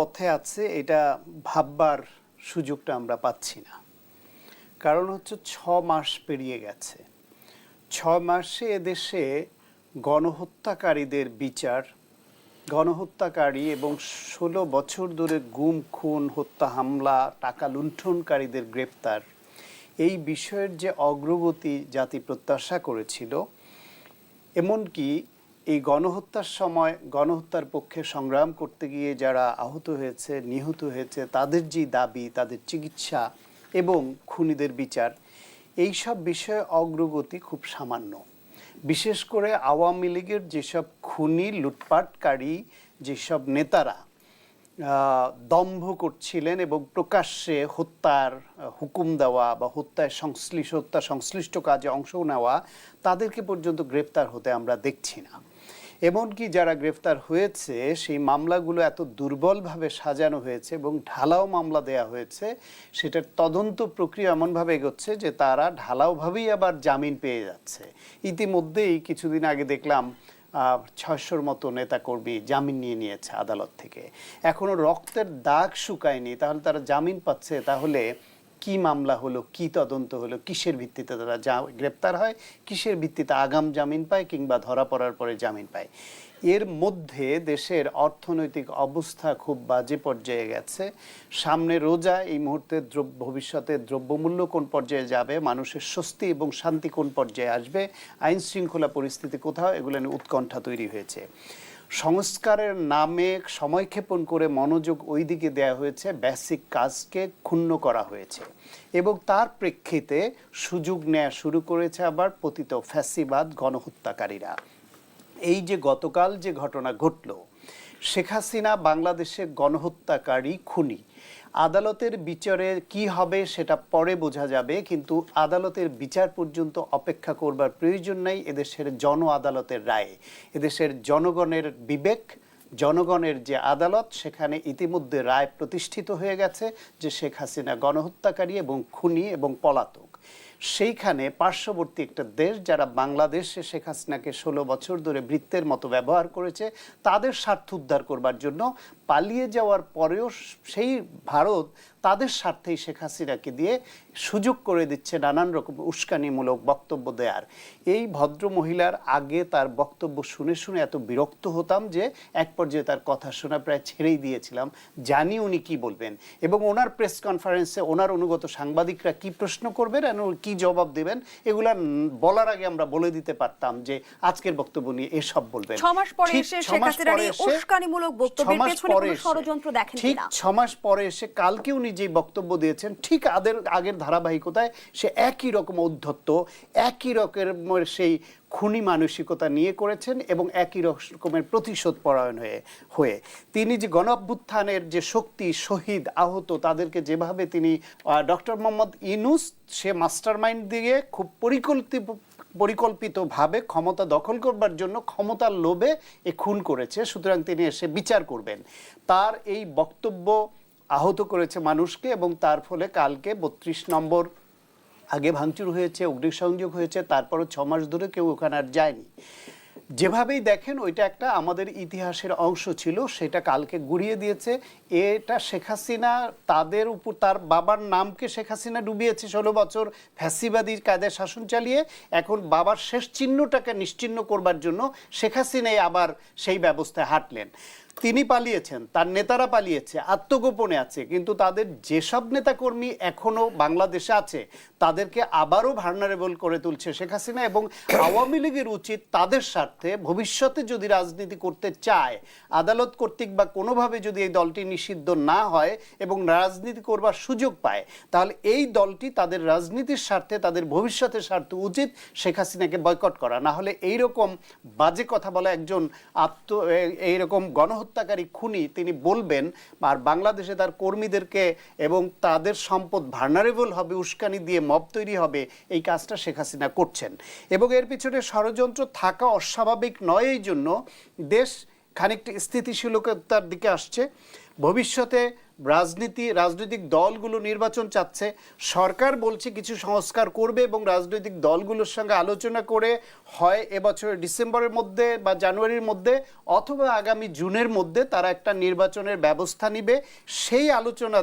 পথে আছে, এটা ভাববার সুযোগটা আমরা পাচ্ছি না। কারণ হচ্ছে ছ মাস পেরিয়ে গেছে। ছ মাসে এদেশে গণহত্যাকারীদের বিচার, গণহত্যাকারী এবং ষোলো বছর ধরে গুম, খুন, হত্যা, হামলা, টাকা লুণ্ঠনকারীদের গ্রেপ্তার, এই বিষয়ের যে অগ্রগতি জাতি প্রত্যাশা করেছিল, এমনকি এই গণহত্যার সময় গণহত্যার পক্ষে সংগ্রাম করতে গিয়ে যারা আহত হয়েছে, নিহত হয়েছে, তাদের যে দাবি, তাদের চিকিৎসা এবং খুনিদের বিচার, এই সব বিষয়ে অগ্রগতি খুব সামান্য। বিশেষ করে আওয়ামী লীগের যেসব খুনি, লুটপাটকারী, যেসব নেতারা দম্ভ করছিলেন এবং প্রকাশ্যে হত্যার হুকুম দেওয়া বা হত্যায় সংশ্লিষ্ট, হত্যা সংশ্লিষ্ট কাজে অংশ নেওয়া, তাদেরকে পর্যন্ত গ্রেপ্তার হতে আমরা দেখছি না। এমনকি যারা গ্রেফতার হয়েছে, সেই মামলাগুলো এত দুর্বলভাবে সাজানো হয়েছে এবং ঢালাও মামলা দেয়া হয়েছে, সেটার তদন্ত প্রক্রিয়া এমনভাবে এগোচ্ছে যে তারা ঢালাওভাবেই আবার জামিন পেয়ে যাচ্ছে। ইতিমধ্যেই কিছুদিন আগে দেখলাম ছয়শোর মতো নেতাকর্মী জামিন নিয়ে নিয়েছে আদালত থেকে। এখনও রক্তের দাগ শুকায়নি, তাহলে তারা জামিন পাচ্ছে, তাহলে কি মামলা হলো, কি তদন্ত হলো, কিসের ভিত্তিতে তারা যা গ্রেপ্তার হয়, কিসের ভিত্তিতে আগাম জামিন পায় কিংবা ধরা পড়ার পরে জামিন পায়। এর মধ্যে দেশের অর্থনৈতিক অবস্থা খুব বাজে পর্যায়ে গেছে। সামনে রোজা, এই মুহূর্তে দ্রব্য, ভবিষ্যতে দ্রব্যমূল্য কোন পর্যায়ে যাবে, মানুষের স্বস্তি এবং শান্তি কোন পর্যায়ে আসবে আইন শৃঙ্খলা পরিস্থিতি কোথাও, এগুলো নিয়ে উৎকণ্ঠা তৈরি হয়েছে। সংস্কারের নামে সময়ক্ষেপণ করে মনোযোগ ওই দিকে দেওয়া হয়েছে বেসিক কাজকে ক্ষুণ্ণ করা হয়েছে। এবং তার প্রেক্ষিতে সুযোগ নেওয়া শুরু করেছে আবার পতিত ফ্যাসিবাদ, গণহত্যাকারীরা। এই যে গতকাল যে ঘটনা ঘটল শেখ হাসিনা বাংলাদেশে গণহত্যাকারী খুনি। আদালতের বিচারে কি হবে সেটা পরে বোঝা যাবে, কিন্তু আদালতের বিচার পর্যন্ত অপেক্ষা করবার প্রয়োজন নাই এদেশের জন আদালতের রায়ে। এদেশের জনগণের বিবেক, জনগণের যে আদালত, সেখানে ইতিমধ্যে রায় প্রতিষ্ঠিত হয়ে গেছে যে শেখ হাসিনা গণহত্যাকারী এবং খুনি এবং পলাতক। সেইখানে পার্শ্ববর্তী একটা দেশ যারা বাংলাদেশে শেখ হাসিনাকে ষোলো বছর ধরে বৃত্তের মতো ব্যবহার করেছে, তাদের স্বার্থ উদ্ধার করবার জন্য পালিয়ে যাওয়ার পরেও সেই ভারত তাদের স্বার্থেই শেখ হাসিনাকে দিয়ে সুযোগ করে দিচ্ছে নানান রকম উস্কানিমূলক বক্তব্য দেওয়ার এই ভদ্র মহিলার আগে তার বক্তব্য শুনে শুনে এত বিরক্ত হতাম যে এক পর্যায়ে তার কথা শোনা প্রায় ছেড়েই দিয়েছিলাম। জানি উনি কি বলবেন। এবং ওনার প্রেস কনফারেন্সে ওনার অনুগত সাংবাদিকরা কি প্রশ্ন করবেন আর কি জবাব দেবেন এগুলা বলার আগে আমরা বলে দিতে পারতাম যে আজকের বক্তব্য নিয়ে এসব বলবেন। ছ পরে ঠিক এসে শেখ হাসিনার এই উস্কানিমূলক বক্তব্যের ছমাস পেছনে পরে কোনো এসে- ষড়যন্ত্র দেখেন ঠিক কিনা? ছ মাস পরে এসে কালকে উনি যে বক্তব্য দিয়েছেন ঠিক আদের আগের ধারাবাহিকতায় সে একই রকম ঔদ্ধত্য, একই রকমের সেই খুনি মানসিকতা নিয়ে করেছেন এবং একই রকমের প্রতিশোধ পরায়ণ হয়ে হয়ে। তিনি যে গণঅভ্যুত্থানের যে শক্তি, শহীদ, আহত, তাদেরকে যেভাবে তিনি ডক্টর মোহাম্মদ ইনুস সে মাস্টার মাইন্ড দিয়ে খুব পরিকল্পিত পরিকল্পিতভাবে ক্ষমতা দখল করবার জন্য ক্ষমতার লোভে এ খুন করেছে। সুতরাং তিনি এসে বিচার করবেন। তার এই বক্তব্য আহত করেছে মানুষকে এবং তার ফলে কালকে বত্রিশ নম্বর আগে ভাঙচুর হয়েছে, অগ্নিসংযোগ হয়েছে, তারপরও ছ মাস ধরে কেউ ওখানে আর যায়নি। যেভাবেই দেখেন, ওইটা একটা আমাদের ইতিহাসের অংশ ছিল, সেটা কালকে গুড়িয়ে দিয়েছে। এটা শেখ হাসিনা, তাদের উপর, তার বাবার নামকে শেখ হাসিনা ডুবিয়েছে ষোলো বছর ফ্যাসিবাদী কায়দায় শাসন চালিয়ে। এখন বাবার শেষ চিহ্নটাকে নিশ্চিহ্ন করবার জন্য শেখ হাসিনাই আবার সেই ব্যবস্থায় হাঁটলেন। তিনি পালিয়েছেন, তার নেতারা পালিয়েছে, আত্মগোপনে আছে, কিন্তু তাদের যেসব নেতাকর্মী এখনও বাংলাদেশে আছে, তাদেরকে আবারও ভার্নারেবল করে তুলছে শেখ হাসিনা এবং আওয়ামী লীগের উচিত তাদের স্বার্থে ভবিষ্যতে যদি রাজনীতি করতে চায়, আদালত কর্তৃক বা কোনোভাবে যদি এই দলটি নিষিদ্ধ না হয় এবং রাজনীতি করবার সুযোগ পায়, তাহলে এই দলটি তাদের রাজনীতির স্বার্থে, তাদের ভবিষ্যতের স্বার্থে উচিত শেখ হাসিনাকে বয়কট করা। না হলে এইরকম বাজে কথা বলা একজন আত্ম এইরকম এইরকম গণহত্যাকারী খুনি তিনি বলবেন, আর বাংলাদেশে তার কর্মীদেরকে এবং তাদের সম্পদ ভার্নারেবল হবে, উস্কানি দিয়ে মব তৈরি হবে, এই কাজটা শেখ হাসিনা করছেন। এবং এর পিছনে ষড়যন্ত্র থাকা অস্বাভাবিক নয় এই জন্য দেশ খানিকটা স্থিতিশীলতার দিকে আসছে। ভবিষ্যতে রাজনীতি, রাজনৈতিক দলগুলো নির্বাচন চাচ্ছে। সরকার বলছে কিছু সংস্কার করবে এবং রাজনৈতিক দলগুলোর সঙ্গে আলোচনা করে হয় এবছরের ডিসেম্বরের মধ্যে বা জানুয়ারির মধ্যে অথবা আগামী জুনের মধ্যে তারা একটা নির্বাচনের ব্যবস্থা নিবে। সেই আলোচনা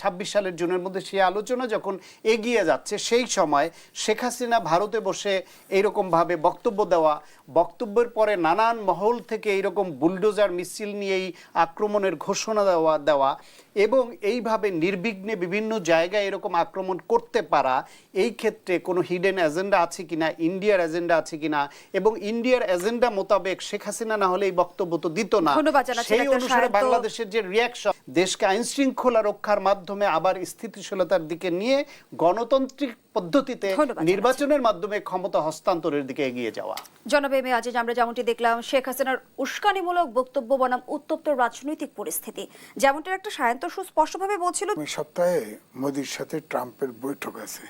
ছাব্বিশ সালের জুনের মধ্যে সেই আলোচনা যখন এগিয়ে যাচ্ছে সেই সময় শেখ হাসিনা ভারতে বসে এইরকমভাবে বক্তব্য দেওয়া বক্তব্যের পরে নানান মহল থেকে এইরকম বুলডোজার মিছিল নিয়েই আক্রমণের ঘোষণা দেওয়া দেওয়া এবং এইভাবে নির্বিঘ্নে বিভিন্ন জায়গায় এরকম আক্রমণ করতে পারা এই ক্ষেত্রে কোনো হিডেন এজেন্ডা আছে কিনা ইন্ডিয়ার এজেন্ডা আছে কিনা এবং ইন্ডিয়ার এজেন্ডা মোতাবেক শেখ হাসিনা না হলে এই বক্তব্য তো দিত না। সেই অনুসারে বাংলাদেশের যে রিয়াকশন দেশকে আইন শৃঙ্খলা রক্ষার মাধ্যমে আবার স্থিতিশীলতার দিকে নিয়ে গণতান্ত্রিক পদ্ধতিতে নির্বাচনের মাধ্যমে ক্ষমতা হস্তান্তরের দিকে এগিয়ে যাওয়া। এ আজিজ আমরা যেমনটি দেখলাম, শেখ হাসিনার উস্কানিমূলক বক্তব্য বনাম উত্তপ্ত রাজনৈতিক পরিস্থিতি। যেমনটার একটা সায়ন্ত সুস্পষ্টভাবে বলছিল সপ্তাহে মোদির সাথে ট্রাম্পের বৈঠক আছে।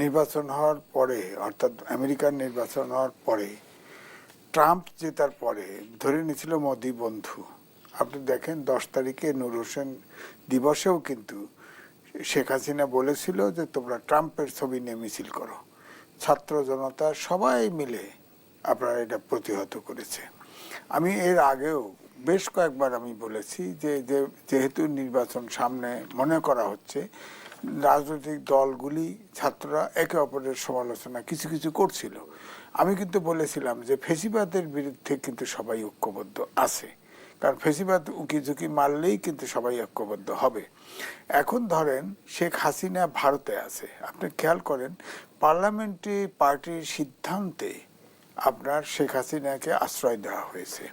নির্বাচন হওয়ার পরে, অর্থাৎ আমেরিকার নির্বাচন হওয়ার পরে, ট্রাম্প জেতার পরে ধরে নিয়েছিল মোদি বন্ধু। আপনি দেখেন, দশ তারিখে নূর হোসেন দিবসেও কিন্তু শেখ হাসিনা বলেছিল যে, তোমরা ট্রাম্পের ছবি নিয়ে মিছিল করো। ছাত্র জনতা সবাই মিলে আপনারা এটা প্রতিহত করেছে আমি এর আগেও বেশ কয়েকবার আমি বলেছি যে যেহেতু নির্বাচন সামনে মনে করা হচ্ছে, রাজনৈতিক দলগুলি, ছাত্ররা একে অপরের সমালোচনা কিছু কিছু করছিল। আমি কিন্তু বলেছিলাম যে, ফেসিবাদের বিরুদ্ধে কিন্তু সবাই ঐক্যবদ্ধ আছে। কারণ ফেসিবাদ উকি ঝুঁকি মারলেই কিন্তু সবাই ঐক্যবদ্ধ হবে। এখন ধরেন শেখ হাসিনা ভারতে আছে। আপনি খেয়াল করেন, পার্লামেন্টে, পার্টির সিদ্ধান্তে আপনার শেখ হাসিনাকে আশ্রয় দেওয়া হয়েছে।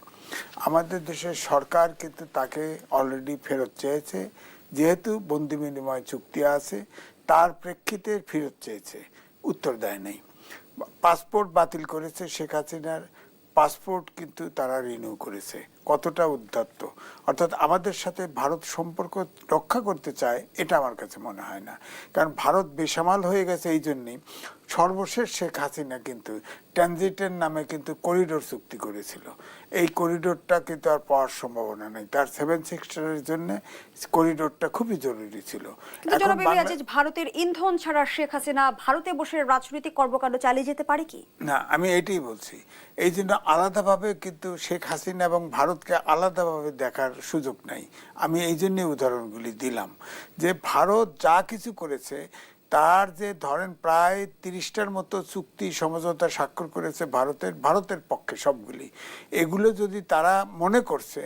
আমাদের দেশের সরকার কিন্তু তাকে অলরেডি ফেরত চেয়েছে, যেহেতু বন্দি বিনিময় চুক্তি আছে, তার প্রেক্ষিতে ফেরত চেয়েছে, উত্তর দেয় নাই। পাসপোর্ট বাতিল করেছে শেখ হাসিনার, পাসপোর্ট কিন্তু তারা রিনিউ করেছে। কতটা উদ্যত্ত অর্থাৎ আমাদের সাথে ভারত সম্পর্ক রক্ষা করতে চায় এটা আমার কাছে মনে হয় না। কারণ ভারত বেসামাল হয়ে গেছে এই জন্যই সর্বশেষ শেখ হাসিনা কিন্তু ট্রানজিটের নামে কিন্তু করিডোর চুক্তি করেছিল। এই করিডোরটা কিন্তু আর পাওয়ার সম্ভাবনা নেই। তার সেভেন সিক্সটারের জন্য করিডোরটা খুবই জরুরি ছিল। ভারতের ইন্ধন ছাড়া শেখ হাসিনা ভারতে বসে রাজনৈতিক কর্মকাণ্ড চালিয়ে যেতে পারে কি? না আমি এটাই বলছি। এই জন্য আলাদাভাবে কিন্তু শেখ হাসিনা এবং ভারতকে আলাদাভাবে দেখার সুযোগ নাই। আমি এই জন্যে উদাহরণগুলি দিলাম যে ভারত যা কিছু করেছে, তার যে ধরেন প্রায় তিরিশটার মতো চুক্তি সমঝোতা স্বাক্ষর করেছে ভারতের ভারতের পক্ষে সবগুলি। এগুলো যদি তারা মনে করছে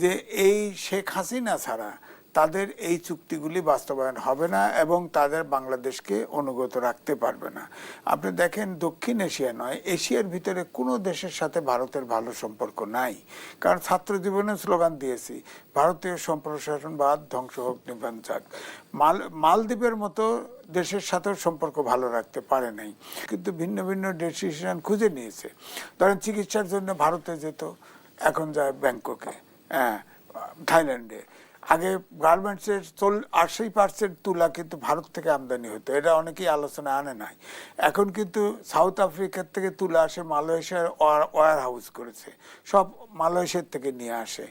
যে এই শেখ হাসিনা ছাড়া তাদের এই চুক্তিগুলি বাস্তবায়ন হবে না এবং তাদের বাংলাদেশকে অনুগত রাখতে পারবে না। আপনি দেখেন দক্ষিণ এশিয়া নয়, এশিয়ার ভিতরে কোনো দেশের সাথে ভারতের ভালো সম্পর্ক নাই। কারণ ছাত্র জীবনে স্লোগান দিয়েছি, ভারতীয় সম্প্রসারণবাদ ধ্বংস হোক নিবান যাক। মাল, মালদ্বীপের মতো দেশের সাথেও সম্পর্ক ভালো রাখতে পারে নাই, কিন্তু ভিন্ন ভিন্ন ডিসিশন খুঁজে নিয়েছে। ধরেন চিকিৎসার জন্য ভারতে যেত, এখন যায় ব্যাংককে হ্যাঁ থাইল্যান্ডে। আগে গার্মেন্টসের চল আশি পার্সেন্ট তুলা কিন্তু ভারত থেকে আমদানি হতো। এটা অনেকেই আলোচনা আনে নাই। এখন কিন্তু সাউথ আফ্রিকার থেকে তুলা আসে, মালয়েশিয়ার ওয়ার হাউস করেছে। সব মালয়েশিয়ার থেকে নিয়ে আসে।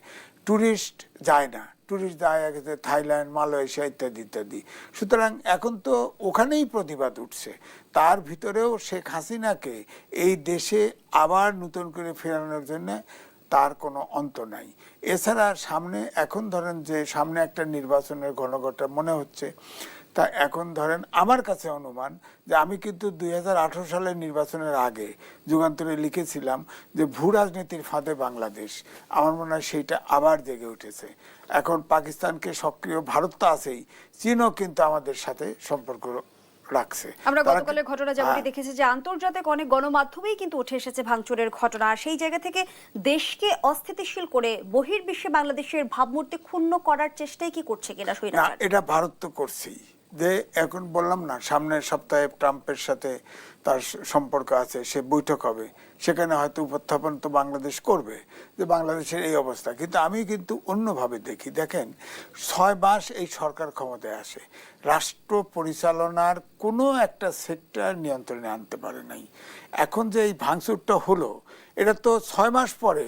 ট্যুরিস্ট যায় না। ট্যুরিস্ট যায় থাইল্যান্ড মালয়েশিয়া ইত্যাদি ইত্যাদি। সুতরাং এখন তো ওখানেই প্রতিবাদ উঠছে। তার ভিতরেও শেখ হাসিনাকে এই দেশে আবার নতুন করে ফেরানোর জন্য তার কোনো অন্ত নাই। এছাড়া সামনে, এখন ধরেন যে সামনে একটা নির্বাচনের ঘনঘটা মনে হচ্ছে, তা এখন ধরেন আমার কাছে অনুমান যে আমি কিন্তু দুই হাজার আঠারো সালের নির্বাচনের আগে যুগান্তরে লিখেছিলাম যে ভূ রাজনীতির ফাঁদে বাংলাদেশ। আমার মনে হয় সেইটা আবার জেগে উঠেছে। এখন পাকিস্তানকে সক্রিয়, ভারত তো আছেই, চীনও কিন্তু আমাদের সাথে সম্পর্ক রাখছে আমরা গতকালের ঘটনা যেমনটি। দেখেছি যে আন্তর্জাতিক অনেক গণমাধ্যমেই কিন্তু উঠে এসেছে ভাঙচুরের ঘটনা। সেই জায়গা থেকে দেশকে অস্থিতিশীল করে বহির্বিশ্বে বাংলাদেশের ভাবমূর্তি ক্ষুণ্ণ করার চেষ্টাই কি করছে কিনা এটা ভারত তো করছেই। যে এখন বললাম না, সামনের সপ্তাহে ট্রাম্পের সাথে তার সম্পর্ক আছে, সে বৈঠক হবে। সেখানে হয়তো উপস্থাপন তো বাংলাদেশ করবে, যে বাংলাদেশের এই অবস্থা। কিন্তু আমি কিন্তু অন্যভাবে দেখি, দেখেন, ছয় মাস এই সরকার ক্ষমতায় আসে। রাষ্ট্র পরিচালনার কোনো একটা সেক্টর নিয়ন্ত্রণে আনতে পারে নাই। এখন যে এই ভাঙচুরটা হলো এটা তো ছয় মাস পরে।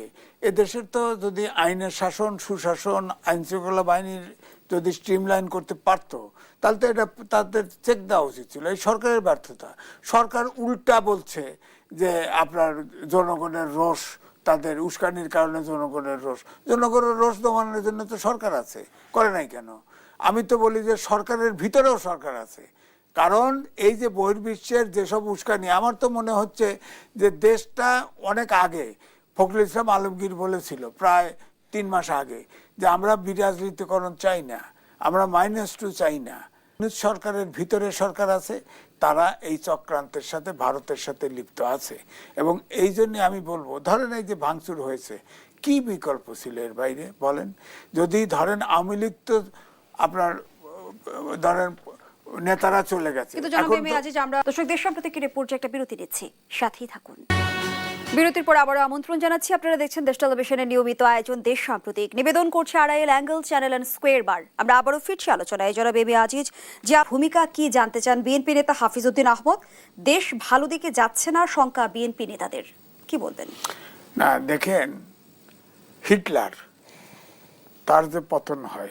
এদেশের তো যদি আইনের শাসন, সুশাসন আইন শৃঙ্খলা বাহিনীর যদি স্ট্রিমলাইন করতে পারতো, তাহলে তো এটা তাদের চেক দেওয়া উচিত ছিল। এই সরকারের ব্যর্থতা। সরকার উল্টা বলছে যে আপনার জনগণের রোষ, তাদের উস্কানির কারণে জনগণের রোষ। জনগণের রোষ দমানোর জন্য তো সরকার আছে, করে নাই কেন? আমি তো বলি যে সরকারের ভিতরেও সরকার আছে। কারণ এই যে বহির্বিশ্বের যেসব উস্কানি, আমার তো মনে হচ্ছে যে দেশটা অনেক আগে, ফখরুল ইসলাম আলমগীর বলেছিল প্রায় তিন মাস আগে, যে আমরা বিরাজনীতিকরণ চাই না, আমরা মাইনাস টু চাই না। সরকারের ভিতরে সরকার আছে, তারা এই চক্রান্তের সাথে ভারতের সাথে লিপ্ত আছে। এবং এই জন্য আমি বলব, ধরেন এই যে ভাঙচুর হয়েছে, কি বিকল্প ছিল এর বাইরে বলেন? যদি ধরেন আওয়ামী লীগ তো আপনার, ধরেন নেতারা চলে গেছে। কিন্তু তো- আজিজ আমরা দর্শক দেশ সম্প্রতিকের রিপোর্টে একটা বিরতি নিচ্ছি। সাথেই থাকুন। বিরতির পর আবারও আমন্ত্রণ জানাচ্ছি। আপনারা দেখছেন দেশ টেলিভিশনের নিয়মিত আয়োজন দেশ সাম্প্রতিক নিবেদন করছে Arail angle channel and square bar. আমরা আবারও ফিরছি আলোচনায়। জনাব এম আজিজ যে ভূমিকা কি জানতে চান বিএনপি নেতা হাফিজউদ্দিন আহমদ? দেশ ভালো দিকে যাচ্ছে না শঙ্কা বিএনপি নেতাদের? কি বলবেন? না দেখেন হিটলার তার যে পতন হয়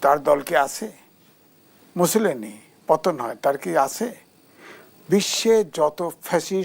তার দল কি আছে? মুসলিনি পতন হয় তার কি আছে? বিশ্বে যত ফ্যাসিস্ট